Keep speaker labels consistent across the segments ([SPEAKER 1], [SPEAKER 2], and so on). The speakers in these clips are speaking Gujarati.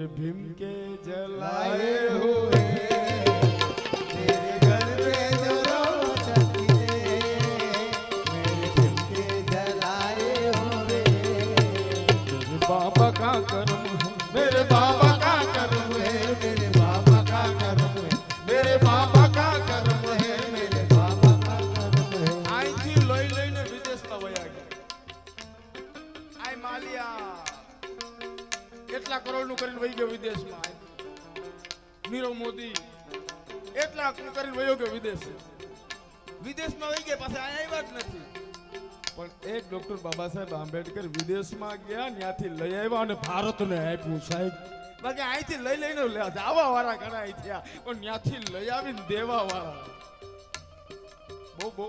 [SPEAKER 1] मेरे भीम के जलाए
[SPEAKER 2] लाए
[SPEAKER 1] हुए
[SPEAKER 2] हुए
[SPEAKER 1] એટલા કરોડનું કરીને વહી ગયો વિદેશમાં. નીરવ મોદી એટલા કરીને વયો ગયો વિદેશ. વિદેશમાં વહી ગયા, પાછા અહીંયા આવ્યા જ નથી. પણ એક ડોક્ટર બાબા સાહેબ આંબેડકર વિદેશમાં ગયા, ત્યાંથી લઈ આવ્યા અને ભારતને આપ્યું સાહેબ. બાકી અહીંથી લઈ લઈને જવા વાળા ઘણા અહીં થયા, પણ ત્યાંથી લઈ આવીને દેવા વાળા બહુ બહુ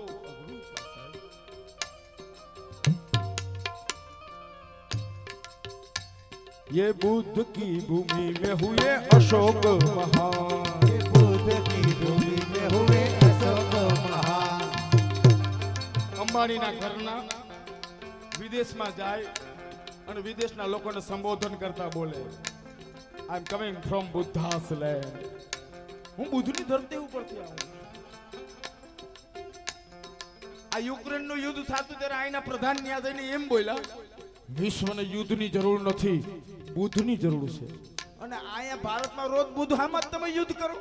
[SPEAKER 1] ये बुद्ध की भूमि में हुए अशोक महान
[SPEAKER 2] ये बुद्ध की भूमि में हुए अशोक महान
[SPEAKER 1] અંબાણીના ઘરના વિદેશમાં જાય અને વિદેશના લોકોને સંબોધન કરતા બોલે I am coming from Buddha's land હું બુદ્ધની ધરતી ઉપરથી આવું છું. આ યુક્રેનનું યુદ્ધ થતું ત્યારે અહીંના પ્રધાન ન્યા જઈને એમ બોલ્યા વિશ્વને યુદ્ધની જરૂર નથી બુદ્ધની જરૂર છે. અને અહીંયા ભારતમાં રોજ બુદ્ધ હામાં જ તમે યુદ્ધ કરો.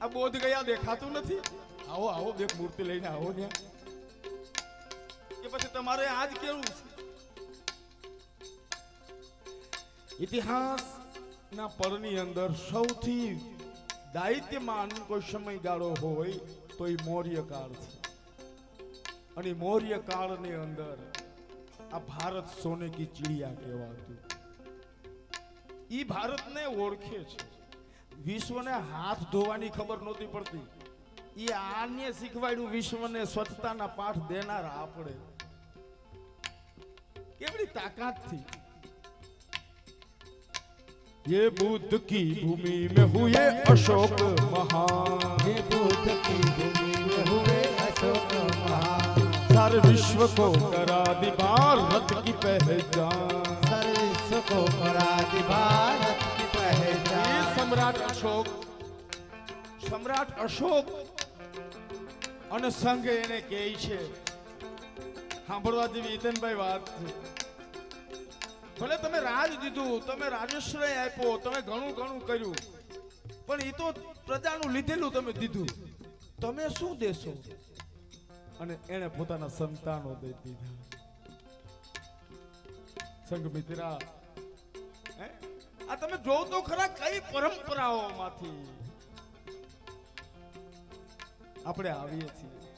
[SPEAKER 1] આ બોધ ગયા દેખાતું નથી. આવો આવો બે મૂર્તિ લઈને આવો ને કે પછી તમારે આજ કેવું છે? ઇતિહાસના પળની અંદર સૌથી દાયિત્યમાન કોઈ સમયગાળો હોય તો એ મૌર્ય કાળ છે. અને મૌર્ય કાળની અંદર આ ભારત સોને કી ચિડિયા કહેવાતું ઈ ભારતને ઓળખે છે વિશ્વને હાથ ધોવાની ખબર નહોતી પડતી ઈ આને શીખવાડ્યું વિશ્વને સ્વચ્છતાના પાઠ દેનાર આપણે કેવડી તાકાતથી ये बुद्ध की भूमि में हुए अशोक महान
[SPEAKER 2] ये बुद्ध की भूमि में हुए अशोक महान
[SPEAKER 1] सारे विश्व को करा दी भारत की पहचान
[SPEAKER 2] सारे विश्व को करा दी भारत की
[SPEAKER 1] ये
[SPEAKER 2] पहचान
[SPEAKER 1] સમ્રાટ અશોક સમ્રાટ અશોક અને સંઘ એને કહે છે સાંભળવા જેવી ઈતનભાઈ વાત છે ભલે તમે રાજ દીધું તમે રાજશ્રય આપ્યો તમે ઘણું ઘણું કર્યું પણ એ તો પ્રજાનું લીધેલું તમે દીધું તમે શું દેશો અને એને પોતાના સંતાનો દઈ દીધા સંઘ મિત્રા, હે? આ તમે જોવ તો ખરા કઈ પરંપરાઓમાંથી આપણે આવીએ છીએ